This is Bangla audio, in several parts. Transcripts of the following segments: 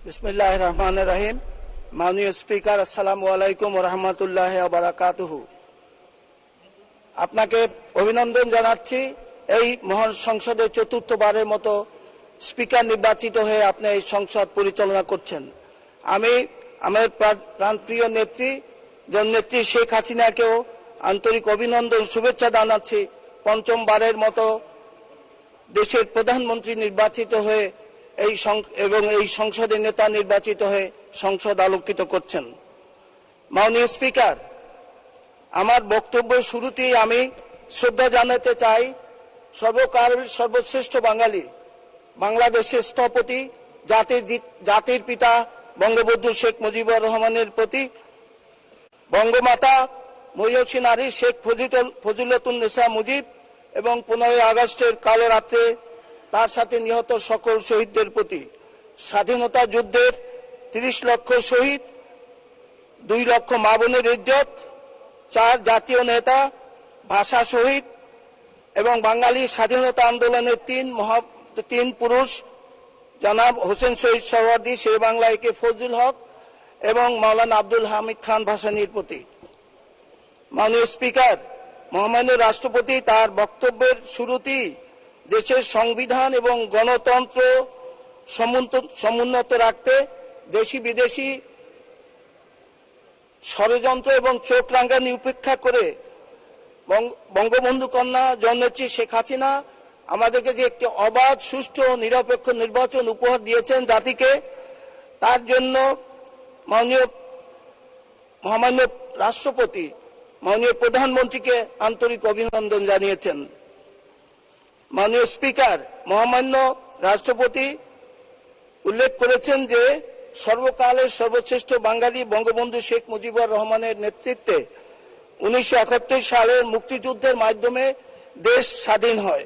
বিসমিল্লাহ রহমান রহিম মাননীয় স্পিকার আসসালামু আলাইকুম রহমতুল্লাহ বারাকাতুহু আপনাকে অভিনন্দন জানাচ্ছি এই মহান সংসদের চতুর্থবারের মতো স্পিকার নির্বাচিত হয়ে আপনি এই সংসদ পরিচালনা করছেন আমি আমার প্রা- প্রাণপ্রিয় নেত্রী জননেত্রী শেখ হাসিনাকেও আন্তরিক অভিনন্দন শুভেচ্ছা জানাচ্ছি পঞ্চমবারের মতো দেশের প্রধানমন্ত্রী নির্বাচিত হয়ে এই এবং এই সংসদের নেতা নির্বাচিত হয়ে সংসদ আলোকিত করছেন। মাননীয় স্পিকার, আমার বক্তব্য শুরুতেই আমি শ্রদ্ধা জানাতে চাই সর্বকাল সর্বশ্রেষ্ঠ বাঙালি, বাংলাদেশের স্থপতি, জাতির জাতির পিতা বঙ্গবন্ধু শেখ মুজিবুর রহমানের প্রতি। বঙ্গমাতা মহিষী নারী শেখ ফজিলতুন্নেসা মুজিব এবং পনেরোই আগস্টের কালো রাত্রে তার সাথে নিহত সকল শহীদদের প্রতি স্বাধীনতা যুদ্ধের তিরিশ লক্ষ শহীদ, দুই লক্ষ মা বোনের ইজ্জত, চার জাতীয় নেতা, ভাষা শহীদ এবং বাঙালি স্বাধীনতা আন্দোলনের তিন মহা, তিন পুরুষ, জনাব হোসেন শহীদ সরওয়ার্দী, শের বাংলা একে ফজলুল হক এবং মাওলানা আব্দুল হামিদ খান ভাসানির প্রতি। মাননীয় স্পিকার, মহামান্য রাষ্ট্রপতি তার বক্তব্যের শুরুতেই দেশের সংবিধান এবং গণতন্ত্র সমুন্নত রাখতে দেশি বিদেশি ষড়যন্ত্র এবং চোখ রাঙ্গানি উপেক্ষা করে বঙ্গ- বঙ্গবন্ধু কন্যা জননেত্রী শেখ হাসিনা আমাদেরকে যে একটি অবাধ, সুষ্ঠু নিরপেক্ষ নির্বাচন উপহার দিয়েছেন জাতিকে, তার জন্য মাননীয় মহামান্য রাষ্ট্রপতি, মাননীয় প্রধানমন্ত্রীকে আন্তরিক অভিনন্দন জানিয়েছেন। মাননীয় স্পিকার, মহামান্য রাষ্ট্রপতি উল্লেখ করেছেন যে সর্বকালের সর্বশ্রেষ্ঠ বাঙালি বঙ্গবন্ধু শেখ মুজিবুর রহমানের নেতৃত্বে উনিশশো একাত্তর সালের মুক্তিযুদ্ধের মাধ্যমে দেশ স্বাধীন হয়।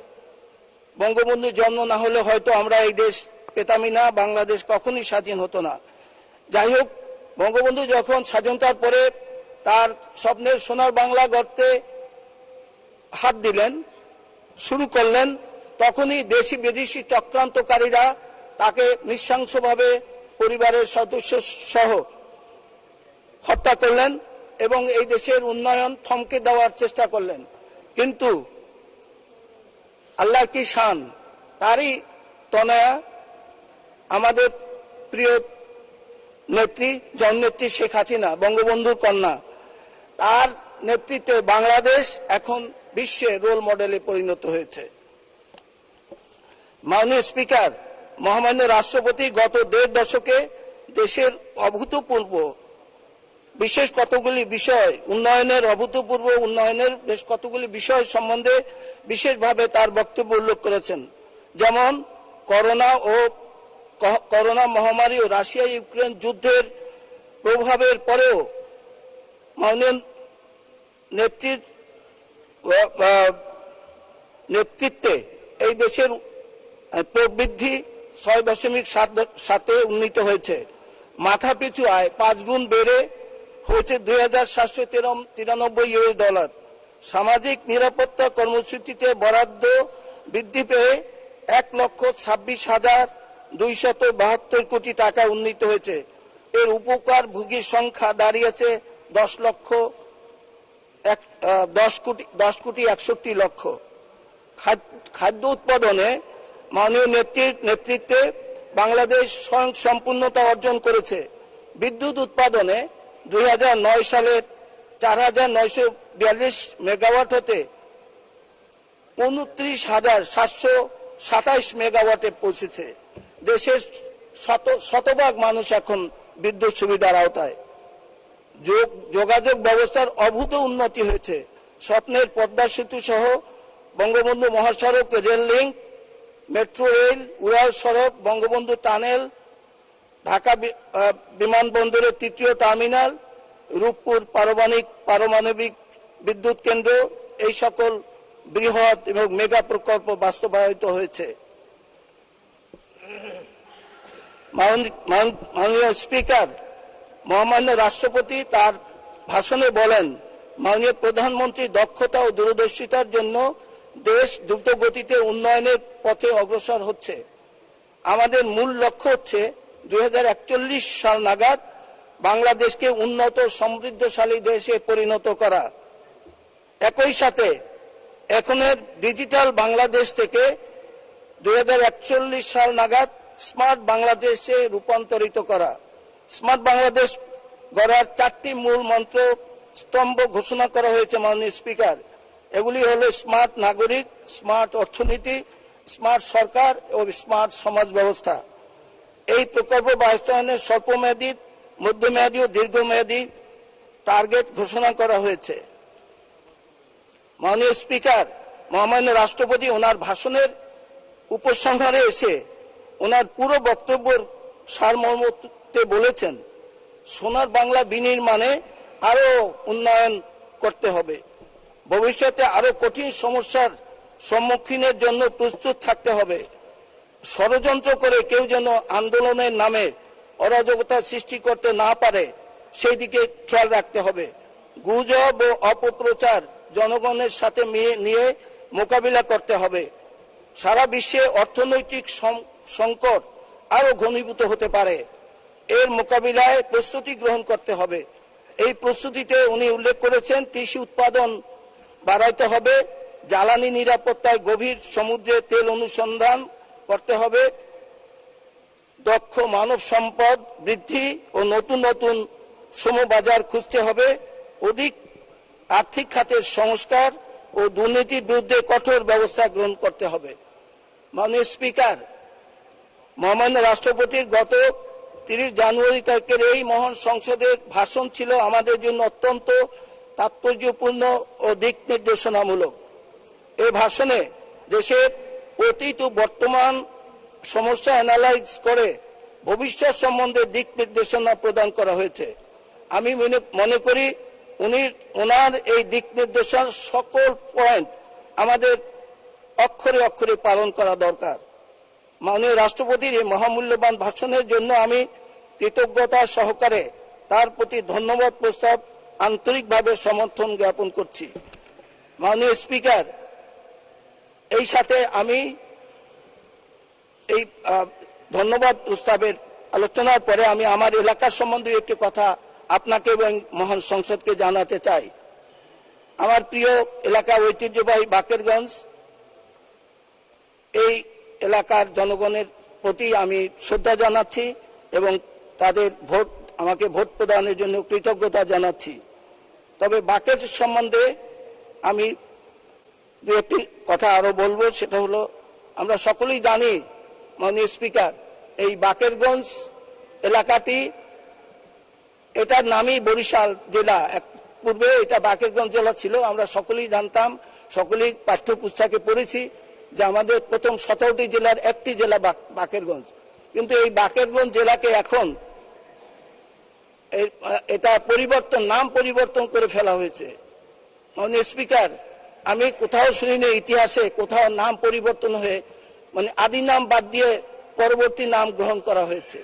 বঙ্গবন্ধু জন্ম না হলে হয়তো আমরা এই দেশ পেতামই না, বাংলাদেশ কখনই স্বাধীন হতো না। যাই হোক, বঙ্গবন্ধু যখন স্বাধীনতার পরে তার স্বপ্নের সোনার বাংলা গড়তে হাত দিলেন শুরু করলেন, তখনই দেশি বিদেশি চক্রান্তকারীরা তাকে নৃশংসভাবে পরিবারের সদস্য সহ হত্যা করলেন এবং এই দেশের উন্নয়ন থমকে দেওয়ার চেষ্টা করলেন। কিন্তু আল্লাহ কি শান? তারই তনয়া আমাদের প্রিয় নেত্রী, জননেত্রী শেখ হাসিনা, বঙ্গবন্ধুর কন্যা। তার নেতৃত্বে বাংলাদেশ এখন বিশ্বে রোল মডেলে পরিণত হয়েছে। মাননীয় স্পিকার মহামান্য রাষ্ট্রপতি গত দেড় দশকে দেশের অভূতপূর্ব বিশেষ কতগুলি বিষয় উন্নয়নের অভূতপূর্ব উন্নয়নের বেশ কতগুলি বিষয় সম্বন্ধে বিশেষভাবে তার বক্তব্য উল্লেখ করেছেন। যেমন করোনা ও করোনা মহামারী ও রাশিয়া ইউক্রেন যুদ্ধের প্রভাবের পরেও মাননীয় আহ, নেতৃত্বে এই দেশের প্রবৃদ্ধি ছয় দশমিক সাত উন্নীত হয়েছে। মাথা পিছু আয় পাঁচ গুণ বেড়ে হয়েছে দুই হাজার সাতশো তিরানব্বই ইউএস ডলার। সামাজিক নিরাপত্তা কর্মসূচিতে বরাদ্দ বৃদ্ধি পেয়ে এক লক্ষ ছাব্বিশ হাজার দুইশত বাহাত্তর কোটি টাকা উন্নীত হয়েছে। এর উপকার ভোগীর সংখ্যা দাঁড়িয়েছে দশ লক্ষ দশ কোটি দশ কোটি একষট্টি লক্ষ। খাদ- খাদ্য উৎপাদনে মাননীয় নেত্রীর নেতৃত্বে বাংলাদেশ স্বয়ং সম্পূর্ণতা অর্জন করেছে। বিদ্যুৎ উৎপাদনে দুই হাজার নয় সালের চার হাজার নয়শো বিয়াল্লিশ মেগাওয়াট হতে উনত্রিশ হাজার সাতশো সাতাইশ মেগাওয়াটে পৌঁছেছে। দেশের শত, শতভাগ মানুষ এখন বিদ্যুৎ সুবিধার আওতায়। যোগাযোগ ব্যবস্থার অভূত উন্নতি হয়েছে। স্বপ্নের পদ্মা সেতু সহ বঙ্গবন্ধু মহাসড়ক, রেল লিঙ্ক, মেট্রো রেল, উড়াল সড়ক, বঙ্গবন্ধু টানেল, ঢাকা বিমানবন্দরের তৃতীয় টার্মিনাল, রূপপুর পারমাণবিক পারমাণবিক বিদ্যুৎ কেন্দ্র, এই সকল বৃহৎ এবং মেগা প্রকল্প বাস্তবায়িত হয়েছে। মাননী- মান- মাননীয় স্পিকার মহামান্য রাষ্ট্রপতি তার ভাষণে বলেন, মাননীয় প্রধানমন্ত্রী দক্ষতা ও দূরদর্শিতার জন্য দেশ দ্রুত গতিতে উন্নয়নের পথে অগ্রসর হচ্ছে। আমাদের মূল লক্ষ্য হচ্ছে দুই হাজার একচল্লিশ সাল নাগাদ বাংলাদেশকে উন্নত, সমৃদ্ধশালী দেশে পরিণত করা। একই সাথে এখনের ডিজিটাল বাংলাদেশ থেকে দুই হাজার একচল্লিশ সাল নাগাদ স্মার্ট বাংলাদেশে রূপান্তরিত করা। স্মার্ট বাংলাদেশ গড়ার চারটি মূল মন্ত্র স্তম্ভ ঘোষণা করা হয়েছে মাননীয় স্পিকার। এগুলি হলো স্মার্ট নাগরিক, স্মার্ট অর্থনীতি, স্মার্ট সরকার ও স্মার্ট সমাজ ব্যবস্থা। এই প্রকল্প বাস্তবায়নের স্বল্পমেয়াদী, মধ্যমেয়াদী ও দীর্ঘমেয়াদী টার্গেট ঘোষণা করা হয়েছে। মাননীয় স্পিকার, মহামান্য রাষ্ট্রপতি ওনার ভাষণের উপসংহারে এসে ওনার পুরো বক্তব্যের সারমর্মতে বলেছেন, সোনার বাংলা বিনির্মাণে আরও উন্নয়ন করতে হবে। ভবিষ্যতে আরও কঠিন সমস্যার সম্মুখীনের জন্য প্রস্তুত থাকতে হবে। ষড়যন্ত্র করে কেউ যেন আন্দোলনের নামে অরাজকতা সৃষ্টি করতে না পারে, সেই দিকে খেয়াল রাখতে হবে। গুজব ও অপপ্রচার জনগণের সাথে নিয়ে মোকাবিলা করতে হবে। সারা বিশ্বে অর্থনৈতিক সংকট আরও ঘনীভূত হতে পারে। এর মোকাবিলায় প্রস্তুতি গ্রহণ করতে হবে। এই প্রস্তুতিতে উনি উল্লেখ করেছেন, কৃষি উৎপাদন বাড়াইতে হবে, জ্বালানি নিরাপত্তায় গভীর সমুদ্রে তেল অনুসন্ধান করতে হবে, দক্ষ মানব সম্পদ বৃদ্ধি ও নতুন নতুন শ্রম বাজার খুঁজতে হবে, অধিক আর্থিক খাতের সংস্কার ও দুর্নীতির বিরুদ্ধে কঠোর ব্যবস্থা গ্রহণ করতে হবে। মাননীয় স্পিকার, মহামান্য রাষ্ট্রপতির গত তিরিশ জানুয়ারি তারিখের এই মহান সংসদের ভাষণ ছিল আমাদের জন্য অত্যন্ত তাৎপর্যপূর্ণ ও দিক নির্দেশনামূলক। এই ভাষণে দেশের অতীত ও বর্তমান সমস্যা অ্যানালাইজ করে ভবিষ্যৎ সম্বন্ধে দিক নির্দেশনা প্রদান করা হয়েছে। আমি মনে- করি উনি, ওনার এই দিক নির্দেশনার সকল পয়েন্ট আমাদের অক্ষরে অক্ষরে পালন করা দরকার। মাননীয় রাষ্ট্রপতির এই মহামূল্যবান ভাষণের জন্য আমি কৃতজ্ঞতা সহকারে তার প্রতি ধন্যবাদ প্রস্তাব আন্তরিকভাবে সমর্থন জ্ঞাপন করছি। মাননীয় স্পিকার, এই সাথে আমি এই ধন্যবাদ প্রস্তাবের আলোচনার পরে আমি আমার এলাকার সম্বন্ধে একটি কথা আপনাকে এবং মহান সংসদকে জানাতে চাই। আমার প্রিয় এলাকা ঐতিহ্যবাহী বাকেরগঞ্জ, এই এলাকার জনগণের প্রতি আমি শ্রদ্ধা জানাচ্ছি এবং তাদের ভোট, আমাকে ভোট প্রদানের জন্য কৃতজ্ঞতা জানাচ্ছি। তবে বাকের সম্বন্ধে আমি দু একটি কথা আরও বলব, সেটা হলো, আমরা সকলেই জানি, মাননীয় স্পিকার, এই বাকেরগঞ্জ এলাকাটি, এটার নামই বরিশাল জেলা। এক পূর্বে এটা বাকেরগঞ্জ জেলা ছিল, আমরা সকলেই জানতাম, সকলেই পাঠ্যপুস্তকে পড়েছি যে আমাদের প্রথম সতেরোটি জেলার একটি জেলা বাক- বাকেরগঞ্জ। কিন্তু এই বাকেরগঞ্জ জেলাকে এখন এটা পরিবর্তন, নাম পরিবর্তন করে ফেলা হয়েছে। মাননীয় স্পিকার, আমি কোথাও শুনিনি ইতিহাসে কোথাও নাম পরিবর্তন হয়ে মানে আদি নাম বাদ দিয়ে পরবর্তী নাম গ্রহণ করা হয়েছে।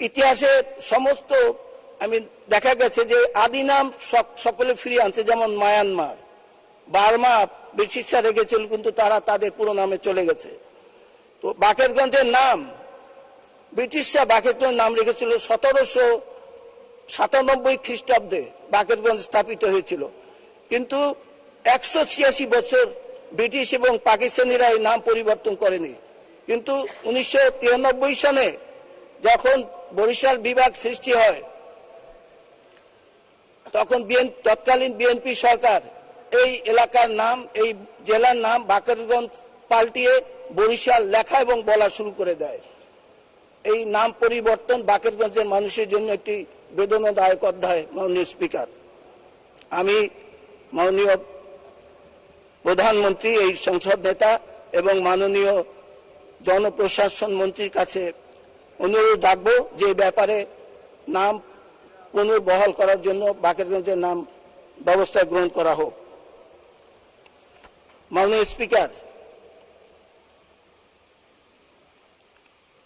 ইতিহাসে সমস্ত, আমি দেখা গেছে যে আদি নাম সকলে ফিরিয়ে আনছে, যেমন মায়ানমার। বার্মা ব্রিটিশরা রেখেছিল, কিন্তু তারা তাদের পুরো নামে চলে গেছে। তো বাকেরগঞ্জের নাম, ব্রিটিশরা বাকেরগঞ্জ নাম রেখেছিল সতেরোশো সাতানব্বই খ্রিস্টাব্দে বাকেরগঞ্জ স্থাপিত হয়েছিল। কিন্তু একশো ছিয়াশি বছর ব্রিটিশ এবং পাকিস্তানিরা এই নাম পরিবর্তন করেনি। কিন্তু উনিশশো তিরানব্বই সালে যখন বরিশাল বিভাগ সৃষ্টি হয়, তখন তৎকালীন বিএনপি সরকার এই এলাকার নাম, এই জেলার নাম বাকেরগঞ্জ পাল্টিয়ে বরিশাল লেখা এবং বলা শুরু করে দেয়। এই নাম পরিবর্তন বাকেরগঞ্জের মানুষের জন্য একটি বেদনাদায়ক অধ্যায়, মাননীয় স্পিকার। আমি মাননীয় প্রধানমন্ত্রী, এই সংসদ নেতা এবং মাননীয় জনপ্রশাসন মন্ত্রীর কাছে অনুরোধ রাখব যে ব্যাপারে নাম পুনর্বহাল করার জন্য বাকেরগঞ্জের নাম ব্যবস্থা গ্রহণ করা হোক। মাননীয় স্পিকার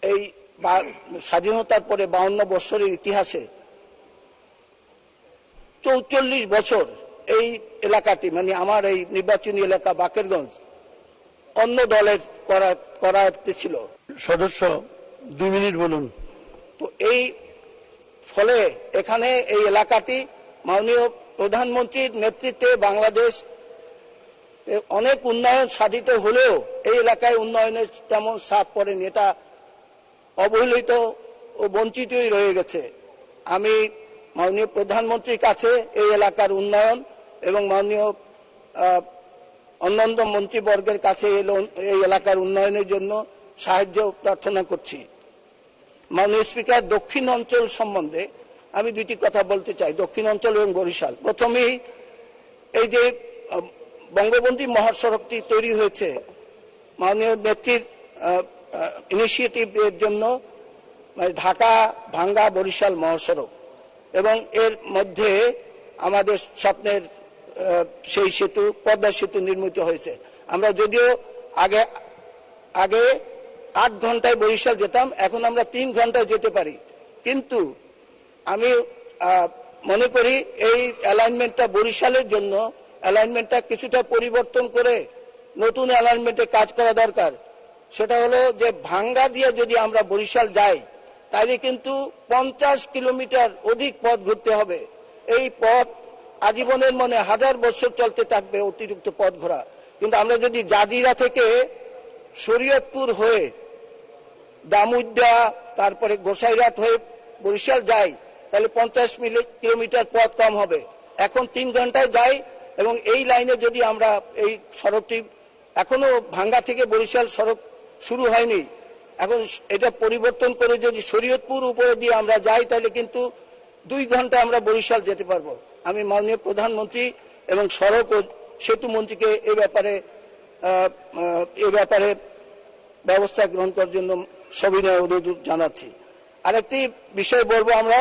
এই স্বাধীনতার পরে বাউন্ন বৎসরের ইতিহাসে চৌচল্লিশ বছর এই এলাকাটি মানে আমার এই নির্বাচনী এলাকা বাকেরগঞ্জ অন্য দলের করা করাতে ছিল। সদস্য দুই মিনিট বলুন। তো এই ফলে এখানে এই এলাকাটি মাননীয় প্রধানমন্ত্রীর নেতৃত্বে বাংলাদেশ অনেক উন্নয়ন সাধিত হলেও এই এলাকায় উন্নয়নের তেমন ছাপ পড়েনি। এটা অবহেলিত ও বঞ্চিতই রয়ে গেছে। আমি মাননীয় প্রধানমন্ত্রীর কাছে এই এলাকার উন্নয়ন এবং মাননীয় অন্যান্য মন্ত্রীবর্গের কাছে এই এলাকার উন্নয়নের জন্য সাহায্য প্রার্থনা করছি। মাননীয় স্পিকার, দক্ষিণ অঞ্চল সম্বন্ধে আমি দুটি কথা বলতে চাই, দক্ষিণ অঞ্চল এবং বরিশাল। প্রথমেই এই যে বঙ্গবন্ধু মহাসড়কটি তৈরি হয়েছে। মাননীয় নেত্রীর ইনিশিয়েটিভের জন্য মানে ঢাকা ভাঙ্গা বরিশাল মহাসড়ক। এবং এর মধ্যে আমাদের স্বপ্নের সেই সেতু, পদ্মা সেতু নির্মিত হয়েছে। আমরা যদিও আগে আগে আট ঘন্টায় বরিশাল যেতাম, এখন আমরা তিন ঘন্টায় যেতে পারি। কিন্তু আমি মনে করি এই অ্যালাইনমেন্টটা বরিশালের জন্য অ্যালাইনমেন্টটা কিছুটা পরিবর্তন করে নতুন অ্যালাইনমেন্টে কাজ করা দরকার। সেটা হলো যে ভাঙ্গা দিয়ে যদি আমরা বরিশাল যাই তাহলে কিন্তু পঞ্চাশ কিলোমিটার অধিক পথ ঘুরতে হবে। এই পথ আজীবনের মনে হাজার বছর চলতে থাকবে অতিরিক্ত পথ ঘোরা। কিন্তু আমরা যদি জাজিরা থেকে শরীয়তপুর হয়ে দামুদ্দা তারপরে গোসাইরাট হয়ে বরিশাল যাই তাহলে পঞ্চাশ কিলোমিটার পথ কম হবে। এখন তিন ঘন্টায় যাই এবং এই লাইনে যদি আমরা এই সড়কটি এখনও ভাঙ্গা থেকে বরিশাল সড়ক শুরু হয়নি, এখন এটা পরিবর্তন করে যদি শরীয়তপুর উপরে দিয়ে আমরা যাই, তাহলে কিন্তু দুই ঘণ্টা আমরা বরিশাল যেতে পারব। আমি মাননীয় প্রধানমন্ত্রী এবং সড়ক ও সেতু মন্ত্রীকে এ ব্যাপারে এ ব্যাপারে ব্যবস্থা গ্রহণ করার জন্য সবিনয় অনুরোধ জানাচ্ছি। আরেকটি বিষয় বলব আমরা